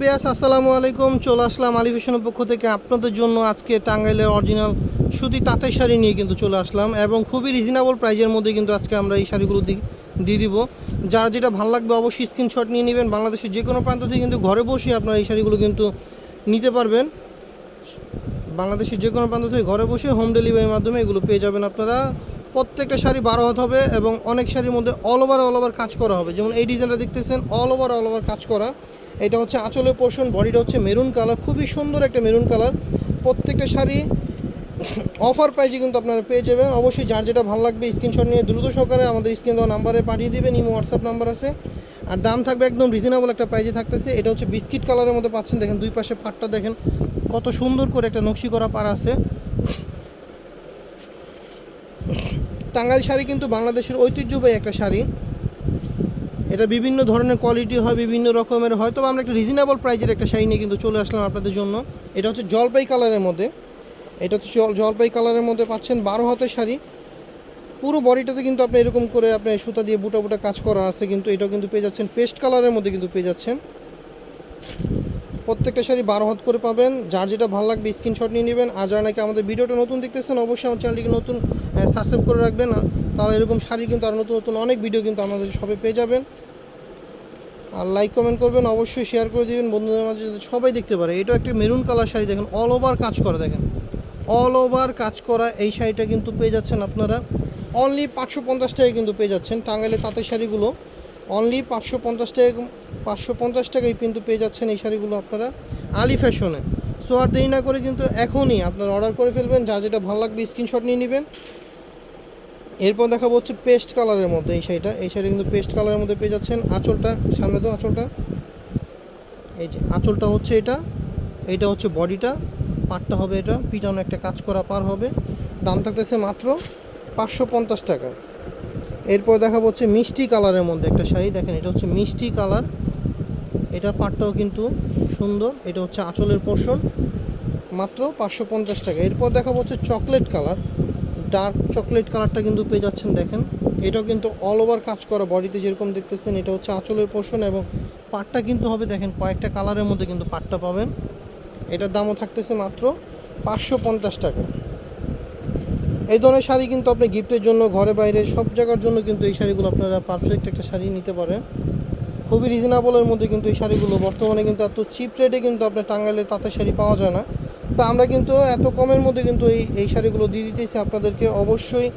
বিয়াস, আসসালামু আলাইকুম। চলে আসলাম আলী ফ্যাশনের পক্ষ থেকে আপনাদের জন্য আজকে টাঙ্গাইলের অরিজিনাল সুতি তাঁতের শাড়ি নিয়ে কিন্তু চলে আসলাম এবং খুবই রিজনেবল প্রাইজের মধ্যে কিন্তু আজকে আমরা এই শাড়িগুলো দিয়ে দিব। যার যেটা ভালো লাগবে অবশ্যই স্ক্রিনশট নিয়ে নেবেন। বাংলাদেশের যে কোনো প্রান্ত থেকে কিন্তু ঘরে বসে আপনারা এই শাড়িগুলো কিন্তু নিতে পারবেন। বাংলাদেশের যে কোনো প্রান্ত থেকে ঘরে বসে হোম ডেলিভারির মাধ্যমে এগুলো পেয়ে যাবেন আপনারা। প্রত্যেকটা শাড়ি বারো হাত হবে এবং অনেক শাড়ির মধ্যে অল ওভার অল ওভার কাজ করা হবে। যেমন এই ডিজাইনটা দেখতেছেন অল ওভার অল ওভার কাজ করা। এটা হচ্ছে আঁচলের পোর্শন বডিটা হচ্ছে মেরুন কালার খুবই সুন্দর একটা মেরুন কালার প্রত্যেকটা শাড়ি অফার প্রাইজে কিন্তু আপনারা পেয়ে যাবেন। অবশ্যই যার যেটা ভালো লাগবে স্ক্রিনশট নিয়ে দ্রুত সহকারে আমাদের স্ক্রিন দেওয়া নাম্বারে পাঠিয়ে দেবেন, ইমো হোয়াটসঅ্যাপ নাম্বার আছে। আর দাম থাকবে একদম রিজনেবল একটা প্রাইজে থাকতেছে। এটা হচ্ছে বিস্কিট কালারের মধ্যে পাচ্ছেন। দেখেন দুই পাশে পাটটা দেখেন, কত সুন্দর করে একটা নকশি করা পার আছে। টাঙ্গাইল শাড়ি কিন্তু বাংলাদেশের ঐতিহ্যবাহী একটা শাড়ি। এটা বিভিন্ন ধরনের কোয়ালিটি হয়, বিভিন্ন রকমের হয়তো আমরা একটা রিজনেবল প্রাইজের একটা শাড়ি নিয়ে কিন্তু চলে আসলাম আপনাদের জন্য। এটা হচ্ছে জলপাই কালারের মধ্যে। এটা হচ্ছে জলপাই কালারের মধ্যে পাচ্ছেন বারো হাতের শাড়ি। পুরো বডিটাতে কিন্তু আপনি এরকম করে আপনি সুতা দিয়ে বুটা বুটা কাজ করা আছে, কিন্তু এটাও কিন্তু পেয়ে যাচ্ছেন পেস্ট কালারের মধ্যে কিন্তু পেয়ে যাচ্ছেন। প্রত্যেকটা শাড়ি বারো হাত করে পাবেন। যার যেটা ভালো লাগবে স্ক্রিনশট নিয়ে নেবেন। আর যারা নাকি আমাদের ভিডিওটা নতুন দেখতেছেন, অবশ্যই আমার চ্যানেলটিকে নতুন সাবস্ক্রাইব করে রাখবেন। তাহলে এরকম শাড়ি কিন্তু আর নতুন নতুন অনেক ভিডিও কিন্তু আমাদের সবে পেয়ে যাবেন। আর লাইক কমেন্ট করবেন, অবশ্যই শেয়ার করে দিবেন। বন্ধুদের মাঝে সবাই দেখতে পারে। এটা একটা মেরুন কালার শাড়ি, দেখেন অল ওভার কাজ করা, দেখেন। অল ওভার কাজ করা এই শাড়িটা কিন্তু পেয়ে যাচ্ছেন আপনারা। অনলি পাঁচশো পঞ্চাশ টাকায় কিন্তু পেয়ে যাচ্ছেন টাঙ্গাইলে তাঁতের শাড়িগুলো। অনলি পাঁচশো পঞ্চাশ টাকা পাঁচশো পঞ্চাশ টাকায় কিন্তু পেয়ে যাচ্ছেন এই শাড়িগুলো আপনারা আলি ফ্যাশনে। সো আর দেরি না করে কিন্তু এখনই আপনারা অর্ডার করে ফেলবেন, যা যেটা ভালো লাগবে স্ক্রিনশট নিয়ে নেবেন। এরপর দেখাবো হচ্ছে পেস্ট কালারের মধ্যে এই শাড়িটা। এই শাড়ি কিন্তু পেস্ট কালারের মধ্যে পেয়ে যাচ্ছেন। আঁচলটা, সামনে তো আঁচলটা। এই যে আঁচলটা হচ্ছে এটা। এইটা হচ্ছে বডিটা। পাটটা হবে এটা। পিটানো একটা কাজ করা পার হবে। দাম থাকতেছে মাত্র পাঁচশো পঞ্চাশ টাকা। এরপর দেখাবো হচ্ছে মিষ্টি কালারের মধ্যে একটা শাড়ি। দেখেন, এটা হচ্ছে মিষ্টি কালার। এটা পাটটাও কিন্তু সুন্দর, এটা হচ্ছে আঁচলের পোর্শন মাত্র পাঁচশো পঞ্চাশ টাকা। এরপর দেখাবো হচ্ছে চকলেট কালার ডার্ক চকলেট কালারটা কিন্তু পেয়ে যাচ্ছেন, দেখেন। এটাও কিন্তু অল ওভার কাজ করা বডিতে যেরকম দেখতেছেন, এটা হচ্ছে আঁচলের পোর্শন এবং পাটটা কিন্তু হবে, দেখেন, কয়েকটা কালারের মধ্যে কিন্তু পাটটা পাবেন। এটার দামও থাকতেছে মাত্র পাঁচশো পঞ্চাশ টাকা। এই ধরনের শাড়ি কিন্তু আপনি গিফটের জন্য, ঘরে বাইরে সব জায়গার জন্য কিন্তু এই শাড়িগুলো আপনারা পারফেক্ট একটা শাড়ি নিতে পারেন। খুবই রিজনেবলের মধ্যে কিন্তু এই শাড়িগুলো। বর্তমানে কিন্তু এত চিপ রেটে কিন্তু আপনার টাঙ্গাইলে তাঁতের শাড়ি পাওয়া যায় না। তো আমরা কিন্তু এত কমের মধ্যে কিন্তু এই এই শাড়িগুলো দিয়ে দিতেছি। আপনাদেরকে অবশ্যই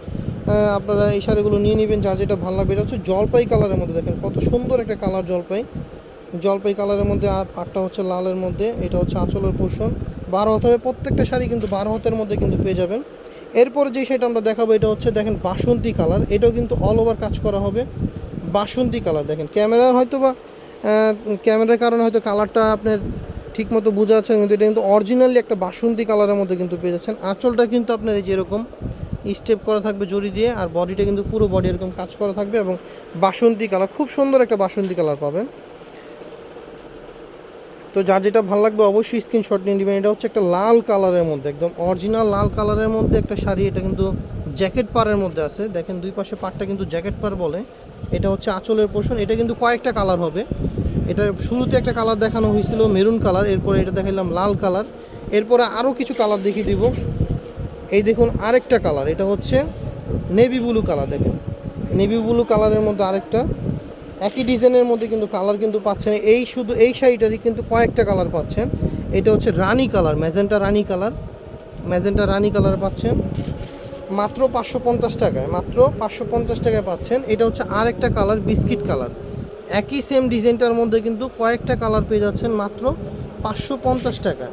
আপনারা এই শাড়িগুলো নিয়ে নেবেন। যার যেটা ভালো লাগবে, এটা হচ্ছে জলপাই কালারের মধ্যে দেখেন, কত সুন্দর একটা কালার জলপাই। জলপাই কালারের মধ্যে আর পাটটা হচ্ছে লালের মধ্যে, এটা হচ্ছে আঁচলের পোষণ বারো হাত হবে প্রত্যেকটা শাড়ি কিন্তু বারো হাতের মধ্যে কিন্তু পেয়ে যাবেন। এরপরে যে শাড়িটা আমরা দেখাবো, এটা হচ্ছে দেখেন বাসন্তী কালার। এটাও কিন্তু অল ওভার কাজ করা হবে। বাসন্তী কালার, দেখেন। ক্যামেরার হয়তো বা ক্যামেরার কারণে হয়তো কালারটা আপনার ঠিক মতো বোঝা যাচ্ছে কিন্তু এটা কিন্তু অরিজিনালি একটা বাসন্তী কালারের মধ্যে কিন্তু পেয়ে যাচ্ছেন। আঁচলটা কিন্তু আপনার এই যেরকম স্টেপ করা থাকবে জড়ি দিয়ে, আর বডিটা কিন্তু পুরো বডি এরকম কাজ করা থাকবে এবং বাসন্তী কালার, খুব সুন্দর একটা বাসন্তী কালার পাবেন। তো যার যেটা ভালো লাগবে অবশ্যই স্ক্রিনশট নিয়ে নেবেন। এটা হচ্ছে একটা লাল কালারের মধ্যে, একদম অরিজিনাল লাল কালারের মধ্যে একটা শাড়ি, এটা কিন্তু জ্যাকেট পারের মধ্যে আছে। দেখেন দুই পাশে পাটটা কিন্তু জ্যাকেট পার বলে। এটা হচ্ছে আঁচলের পোষণ। এটা কিন্তু কয়েকটা কালার হবে। এটা শুরুতে একটা কালার দেখানো হয়েছিল মেরুন কালার এরপরে এটা দেখালাম লাল কালার এরপরে আরও কিছু কালার দেখিয়ে দিব। এই দেখুন আরেকটা কালার এটা হচ্ছে নেভি ব্লু কালার দেখেন। নেভি ব্লু কালারের মধ্যে আরেকটা। একই ডিজাইনের মধ্যে কিন্তু কালার কিন্তু পাচ্ছেন। এই শুধু এই শাড়িটারই কিন্তু কয়েকটা কালার পাচ্ছেন। এটা হচ্ছে rani colour magenta rani colour magenta rani colour পাচ্ছেন। মাত্র পাঁচশো পঞ্চাশ টাকায়, মাত্র পাঁচশো পঞ্চাশ টাকায় পাচ্ছেন। এটা হচ্ছে আর একটা কালার, বিস্কিট কালার। একই সেম ডিজাইনটার মধ্যে কিন্তু কয়েকটা কালার পেয়ে যাচ্ছেন মাত্র পাঁচশো পঞ্চাশ টাকা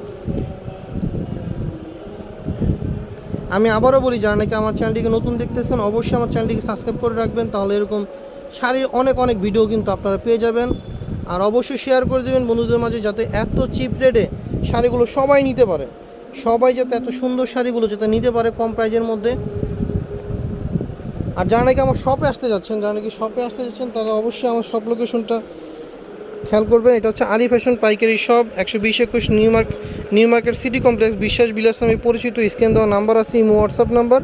আমি আবারও বলি, যারা নাকি আমার চ্যানেলটিকে নতুন দেখতেছেন, অবশ্যই আমার চ্যানেলটিকে সাবস্ক্রাইব করে রাখবেন, তাহলে এরকম শাড়ির অনেক অনেক ভিডিও কিন্তু আপনারা পেয়ে যাবেন। আর অবশ্যই শেয়ার করে দেবেন বন্ধুদের মাঝে, যাতে এত চিপ রেটে শাড়িগুলো সবাই নিতে পারে। সবাই যাতে এত সুন্দর শাড়িগুলো যাতে নিতে পারে কম প্রাইজের মধ্যে। আর যারা নাকি আমার শপে আসতে যাচ্ছেন, যারা নাকি শপে আসতে যাচ্ছেন, তারা অবশ্যই আমার শপ লোকেশনটা খেয়াল করবেন। এটা হচ্ছে আলি ফ্যাশন পাইকারি শপ একশো বিশ একুশ new mark, new market city complex, Biswas Bilas নামে পরিচিত স্ক্যান দেওয়া নাম্বার আছে, ইমো, হোয়াটসঅ্যাপ নাম্বার।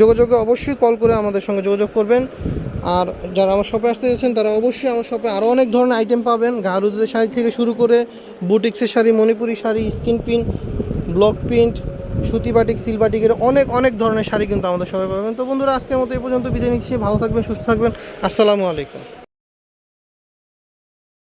যোগাযোগে অবশ্যই কল করে আমাদের সঙ্গে যোগাযোগ করবেন। আর যারা আমার শপে আসতে যাচ্ছেন, তারা অবশ্যই আমার শপে আরও অনেক ধরনের আইটেম পাবেন। গারুদের শাড়ি থেকে শুরু করে বুটিক্সের sari, Manipuri sari skin print block print, সুতি বাটিক, সিল বাটিকের অনেক অনেক ধরনের শাড়ি কিন্তু আমাদের সবাই পাবেন। তো বন্ধুরা, আজকের মতো এই পর্যন্ত বিদায় নিচ্ছি। ভালো থাকবেন, সুস্থ থাকবেন। আসসালামু আলাইকুম।